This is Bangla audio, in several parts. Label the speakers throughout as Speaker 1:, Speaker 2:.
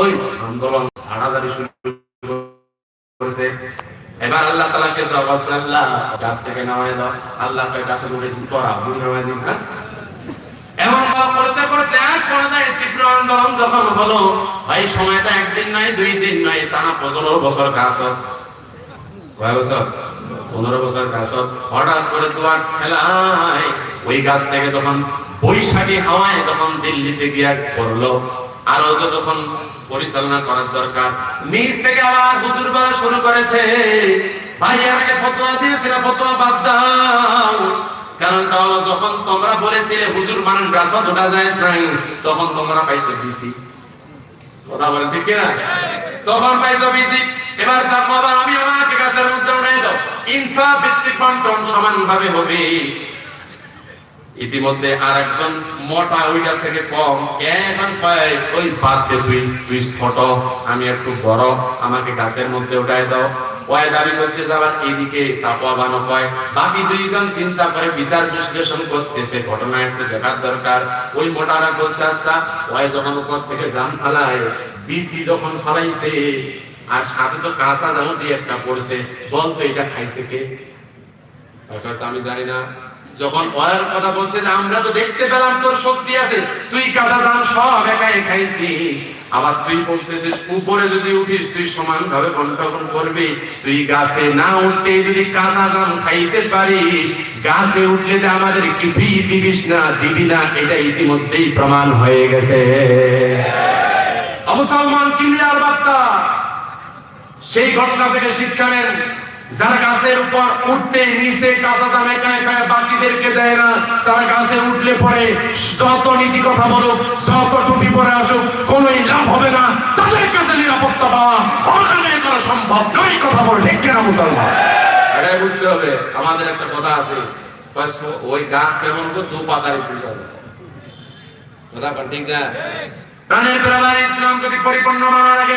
Speaker 1: ওই আন্দোলন ছাড়াদারি শুরু করেছে। এবার আল্লাহ তালাকে আল্লাহ, গাছ থেকে নামায় দাও। আল্লাহ গাছে তোরা বুঝ নামায় দিন হ্যাঁ তীব্র আন্দোলন যখন হলো সময়টা একদিন নয়, দুই দিন নয়, টানা পনেরো বছর কাজ কয় বছর? পনেরো বছর কাজ হঠাৎ করে দুয়ার ঠেলায়, ওই গাছ থেকে তখন বৈশাখী হাওয়ায় তখন দিল্লিতে গিয়ে পড়ল আরও তখন পরিচালনা করার দরকার। নিজ থেকে আবার হুজুর বলা শুরু করেছে। ভাই আগে ফতোয়া ফতোয়া বাদ দাও। কারণটা হলো, যখন তোমরা বলেছিলে হুজুর মানুষ ধোটা যায় নাই, তখন তোমরা পাইছো বিসি। কথা ঠিক তখন পাইছো বিসি। এবার আবার আমি আমাকে গাছের দাও। ইনসাফ ভিত্তিক বন্টন সমান ভাবে হবে। ইতিমধ্যে আর একজন মোটা ওইটা থেকে কম এখন পাই ওই বাদ দে তুই তুই ছোট, আমি একটু বড়, আমাকে গাছের মধ্যে উঠাই দাও। ওই দাবি করতে যাবার এইদিকে তাপা বানো হয় বাকি দুইজন চিন্তা করে বিচার বিশ্লেষণ করতেছে, ঘটনা একটু দেখার দরকার। ওই মোটারা বলছে আচ্ছা ওই যখন উপর থেকে জাম ফালায়, বিসি যখন ফালাইছে, আর সাথে তো কাঁচা জামা দিয়ে একটা পড়ছে বলতো এটা খাইছে কে? আমি জানি না। যখন ওয়ার কথা বলছে যে, আমরা তো দেখতে পেলাম তোর শক্তি আছে, তুই কাঁচা দাম সব একাই খাইছিস। আবার তুই বলতেছিস, উপরে যদি উঠিস, তুই সমান ভাবে বন্টন করবি। তুই গাছে না উঠতে যদি কাঁচা দাম খাইতে পারিস, গাছে উঠলে যে আমাদের কিছুই দিবিস না, দিবি না, এটা ইতিমধ্যেই প্রমাণ হয়ে গেছে। মুসলমান ক্লিয়ার বার্তা। সেই ঘটনা থেকে শিক্ষা নেন। যারা গাছের উপর উঠতে নিচে কাঁচা দামে খায় খায় বাকিদেরকে দেয় না। তারা গাছে উঠলে পরে যত নীতি কথা বলুক যত টুপি পরে আসুক কোনোই লাভ হবে না। তাদের কাছে নিরাপত্তা পাওয়া করা সম্ভব নয় কথা বলে। ঠিক কেনা মুসলমান? এটাই বুঝতে হবে। আমাদের একটা কথা আছে। ওই গাছ কেমন দু পাতারে পূজা হবে কথা ঠিক না? প্রাণের ব্যাপারে ইসলাম যদি পরিপূর্ণ মানা রাখে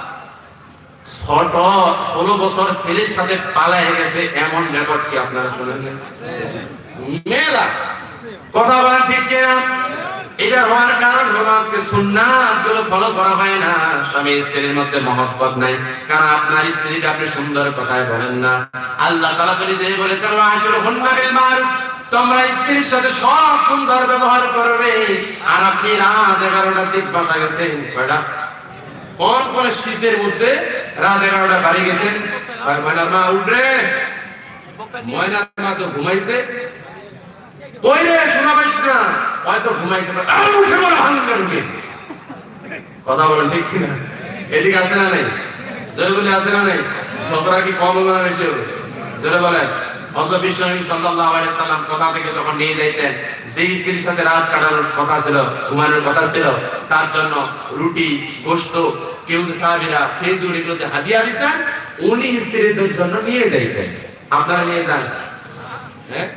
Speaker 1: ছোট ষোলো বছর ছেলের সাথে পালায় গেছে, এমন কি আপনারা মেলা কথা ঠিক এটা হওয়ার কারণ হলো আজকে গুলো ফলো করা হয় না। স্বামী স্ত্রীর মধ্যে মহব্বত নাই। কারণ আপনার স্ত্রীকে আপনি সুন্দর কথায় বলেন না। আল্লাহ বলেছেন হুন্না বিল মারুফ। তোমরা স্ত্রীর সাথে সব সুন্দর ব্যবহার করবে। আর আপনি রাত এগারোটার দিক বাসা গেছেন, কয়টা? কোন কোন শীতের মধ্যে রাত এগারোটা বাড়ি গেছেন আর ময়নার মা উঠরে ময়নার মা তো ঘুমাইছে। ওই রে শোনা পাইস না, হয়তো ঘুমাইছে না উঠে বলে ভাঙবে রুমে। কথা বলেন ঠিক কিনা? এদিকে আসে না নাই? জোরে বলে আসে না নাই? সতরা কি কম হবে না বেশি হবে? জোরে বলেন। অত বিশ্বনবী সাল্লাল্লাহু আলাইহি সাল্লাম কথা থেকে যখন নিয়ে যাইতেন যে স্ত্রীর সাথে রাত কাটানোর কথা ছিল, ঘুমানোর কথা ছিল, তার জন্য রুটি, গোশত কেউ সাহাবীরা খেজুর এগুলোতে হাদিয়া দিতেন, উনি স্ত্রীদের জন্য নিয়ে যাইতেন। আপনারা নিয়ে যান। হ্যাঁ?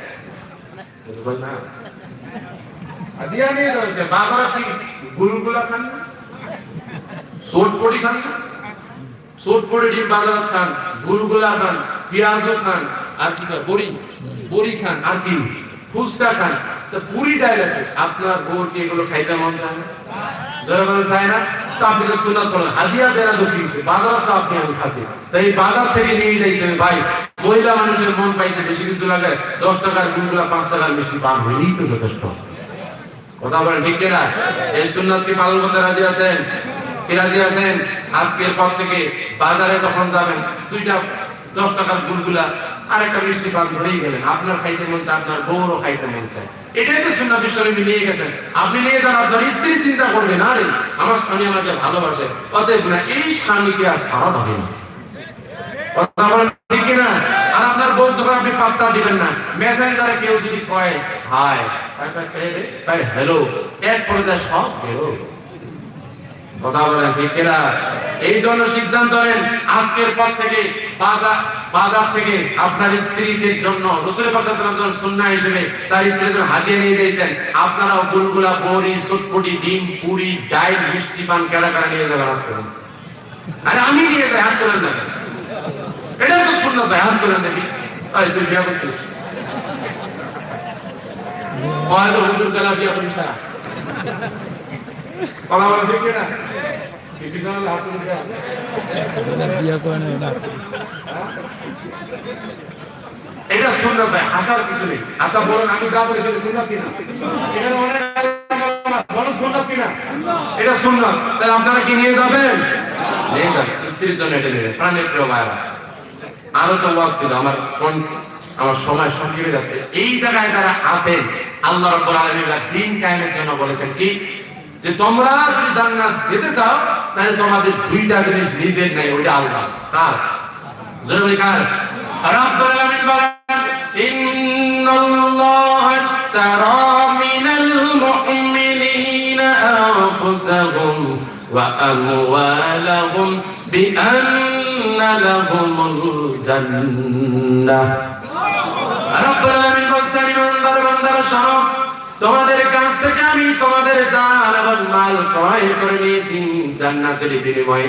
Speaker 1: না? হাদিয়া নিয়ে যাইতেন বাগরা থেকে গুলগুলা খান না? খান না? সোট ডিম বাজার খান, গুলগুলা খান, পেঁয়াজও খান, আর কি বড়ি। বড়ি খান, আর কি? ফুচকা খান। তো পুরি ডাইরেক্ট আপনার বউর কি এগুলো খাইতে মন চায় না? যারা বলে চায় না? তো আপনি তো সুন্নাত করেন হাদিয়া দেনা বাজার তো আপনি আমি খাচ্ছি তো এই বাজার থেকে নিয়ে ভাই, মহিলা মানুষের মন পাইতে বেশি কিছু লাগে, দশ টাকার গুলগুলা পাঁচ টাকার মিষ্টি পান তো যথেষ্ট। কথা ঠিক এই সুন্নাত কি পালন করতে রাজি আছেন? কি রাজি আছেন? আজকের পর থেকে বাজারে যখন যাবেন, দুইটা দশ টাকার গুলগুলা আর একটা মিষ্টি পান ধরেই গেলেন। আপনার খাইতে মন চায়, আপনার বউরও খাইতে মন চায়। এটাই তো নিয়ে গেছেন। আপনি নিয়ে যান, আপনার স্ত্রী চিন্তা করবেন আমার স্বামী আমাকে ভালোবাসে, অতএব না, এই স্বামীকে আর সারা না। আপনার আপনি পাত্তা দিবেন না, মেসেঞ্জারে কেউ যদি কয় হাই হ্যালো। এক পর্যায়ে সব হ্যালো কথা বলেন এই জন্য সিদ্ধান্ত নেন, আজকের পর থেকে বাজার বাজার থেকে আপনার স্ত্রীদের জন্য রসুলের কথা যখন সুন্না হিসেবে তার জন্য হাতিয়ে নিয়ে যেতেন আপনারাও গুলগুলা বড়ি, সুটফুটি, ডিম, পুরি, ডাইল, মিষ্টি পান কেনা কেনা নিয়ে যাবেন হাত করেন আরে আমি নিয়ে যাই, হাত করেন এটা তো শুননা ভাই, হাত করেন দেখি এই তুই বিয়া করছিস? হুজুর বিয়া করিস কথা বলা না আচ্ছা আপনারা কি নিয়ে যাবেন? প্রাণের প্রিয় আরও তো ওয়াজ ছিল, আমার কোন আমার সময় সংক্ষেপে যাচ্ছে। এই জায়গায় যারা আছেন, আল্লাহ রাব্বুল আলামিন দিন জন্য বলেছেন কি? যে তোমরা যদি জান্নাত যেতে চাও তাহলে তোমাদের দুইটা জিনিস নিজের নেই, ওইটা আলাদা। কার? জোরে বলি কার? রাব্বুল আলামিন বলেন, ইন্নাল্লাহা ইশতারা মিনাল মুমিনিনা আনফুসাহুম ওয়া আমওয়ালাহুম বিআন্না লাহুমুল জান্নাহ। রব্বুল আলামিন বলছেন, ইমানদার বান্দারা শোনো তোমাদের কাছ থেকে আমি তোমাদের জান এবং মাল ক্রয় করে নিয়েছি জান্নাতের বিনিময়ে।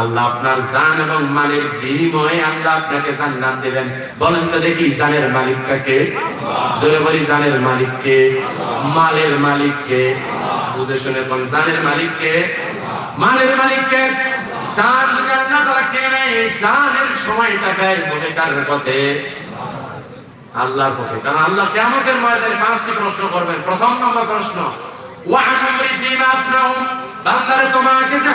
Speaker 1: আল্লাহ আপনার জান এবং মালের বিনিময়ে আল্লাহ আপনাকে জান্নাত দেবেন। বলেন তো দেখি জানের মালিকটাকে জোরে বলি জানের মালিককে মালের মালিককে বুঝে শুনে কোন জানের মালিককে মালের মালিককে জান আল্লাহ তারা কেনে জানের সময়টা ব্যয় করে কার পথে আল্লাহর পথে। কারণ আল্লাহ কিয়ামতের ময়দানে পাঁচটি প্রশ্ন করবেন। প্রথম নম্বর প্রশ্ন তোমাকে যে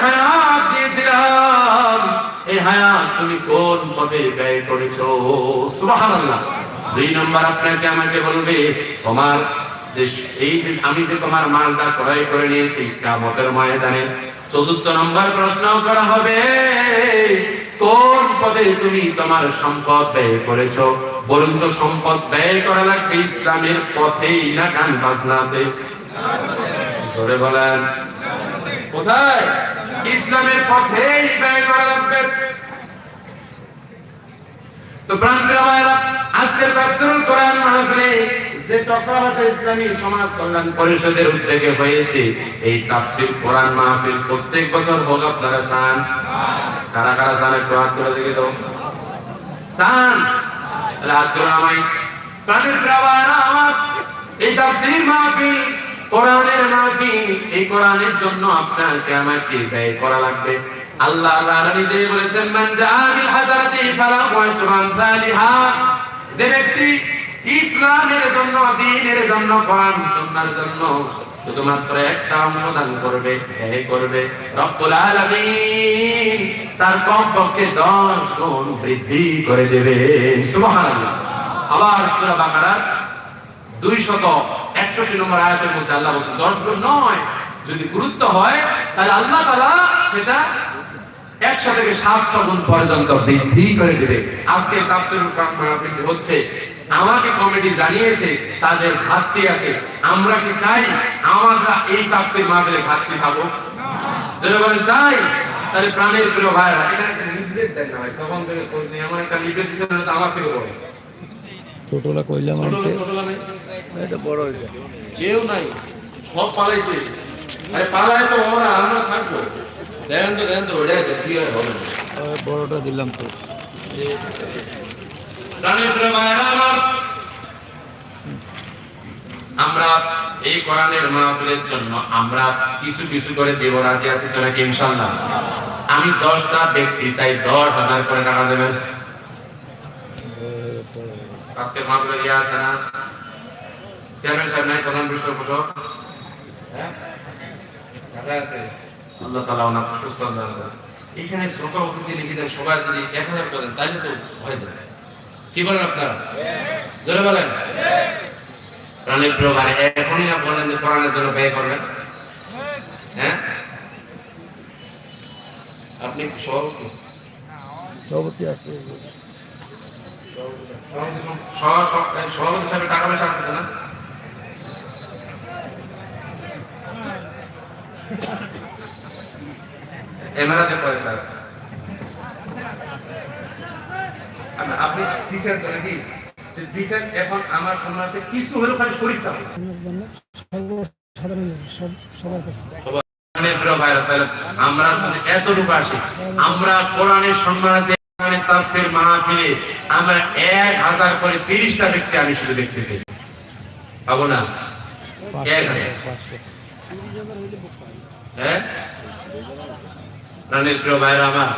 Speaker 1: হায়াত তুমি কোন দুই নম্বর আপনাকে আমাকে বলবে, তোমার যে এই যে আমি যে তোমার মালটা ক্রয় করে নিয়েছি কিয়ামতের ময়দানে। চতুর্থ নম্বর প্রশ্ন করা হবে কোন পদে তুমি তোমার সম্পদ ব্যয় করেছ? বলুন তো, সম্পদ ব্যয় করা লাগবে ইসলামের পথেই না গান বাজনাতে? ধরে বলেন। কোথায়? ইসলামের পথেই ব্যয় করা লাগবে। তো ভাইরা আজকের কোরআন মাহফিলে যে চক্রবাতে ইসলামী সমাজ কল্যাণ পরিষদের উদ্যোগে হয়েছে, এই তাফসীর কোরআন মাহফিল প্রত্যেক বছর হোক আপনারা চান? কারা কারা চান একটু হাত তুলে দেখে তো চান? হাত তুলে আমায়। প্রাণের প্রাবারা এই তাফসীর মাহফিল, কোরআনের মাহফিল, এই কোরআনের জন্য আপনাকে আমাকে ব্যয় করা লাগবে। আল্লাহ তাআলা নিজে বলেছেন, মান জাআবিল হাসানাতি ফালাহু যে ব্যক্তি ইসলামের জন্য দ্বীনের জন্য, কোরআন সুন্নাহর জন্য শুধুমাত্র একটা অংশ দান করবে ব্যয় করবে রব্বুল আলামিন। তার কমপক্ষে 10 গুণ বৃদ্ধি করে দেবেন। সুবহানাল্লাহ। আবার সূরা বাকারা দুই শত একষট্টি নম্বর আয়াতের মধ্যে আল্লাহ বলছেন, দশ গুণ নয়, যদি গুরুত্ব হয়, তাহলে আল্লাহ তালা সেটা একশো থেকে সাতশো গুণ পর্যন্ত বৃদ্ধি করে দেবে। আজকে তাফসিরুল হচ্ছে আমাকে কমিটি জানিয়েছে তাদের ঘাটতি আছে। আমরা কি চাই? আমরা এই তাফসির মাহফিলে ঘাটতি পাবো। যদি বলেন চাই তাহলে প্রাণের প্রিয় ভাইরা এটা একটা নির্দেশ দেন না ভাই তখন থেকে খোঁজ নেই। এমন একটা নির্দেশ দিচ্ছেন তো আমার থেকে বলে
Speaker 2: ছোটলা কইলাম
Speaker 1: ছোট
Speaker 2: আনতে
Speaker 1: ছোট নাই
Speaker 2: এটা বড় হইছে
Speaker 1: কেউ নাই সব পালাইছে। আরে পালায় তো ওরা আমরা থাকব। তো তো হবে?
Speaker 2: বড়টা দিলাম তো।
Speaker 1: আমার এই কোরআনের মাহফিলের জন্য আমরা কিছু কিছু করে দেব রাজি আছি তো নাকি ইনশাল্লাহ আমি দশটা ব্যক্তি চাই, দশ হাজার করে টাকা দেবেন। আজকে মাহফিলে ইয়ে আছে না? চেয়ারম্যান সাহেব নাই, প্রধান পৃষ্ঠপোষক? হ্যাঁ? আল্লাহ তালা ওনার সুস্থ। এখানে শ্রোতা অতিথি লিখিতেন সবাই যদি এক হাজার করেন তাহলে তো হয়ে যাবে। কি বলেন আপনারা? জোরে বলেন। প্রাণের প্রিয় ভাই এখনই না বললেন যে কোরআনের জন্য ব্যয় করবেন। হ্যাঁ? আপনি সভাপতি
Speaker 2: সভাপতি আছে।
Speaker 1: সভাপতি সাহেবের টাকা পয়সা আছে না? এমারাতে পয়সা আছে আচ্ছা, আপনি দিচ্ছেন তো নাকি দিচ্ছেন এখন আমার সম্মানতে কিছু হলেও খালি শরীরটা আমরা এক হাজার করে তিরিশটা ব্যক্তি আমি শুধু দেখতে না? হ্যাঁ? প্রাণের ভাইরা আমার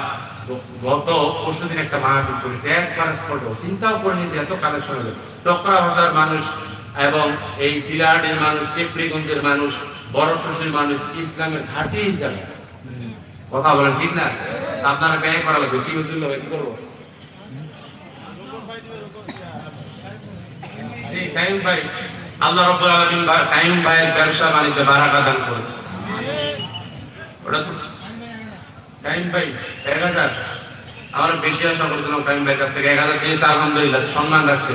Speaker 1: গত পরশু দিন একটা মাহফিল করেছে। একবার স্পট চিন্তাও করে নিয়েছে এত কালেকশন হলো। টকরা ভাষার মানুষ এবং এই সিলাহাটের মানুষ টেপরিগঞ্জের মানুষ বড় শ্বশুর মানুষ ইসলামের ঘাটি হিসাবে। কথা বলেন ঠিক না? আপনারা ব্যয় করা লাগবে। কি বুঝলো কি করব কাইম ভাই আল্লাহ রব্বুল আলামিন ভাই কাইম ভাইয়ের ব্যবসা বাণিজ্য বারাকা দান করুন ওটা এক হাজার। আমার বেশি আশা করছিলাম টাইম ভাইয়ের কাছ থেকে। এক হাজার পেয়েছে, আলহামদুলিল্লাহ। সম্মান রাখছে।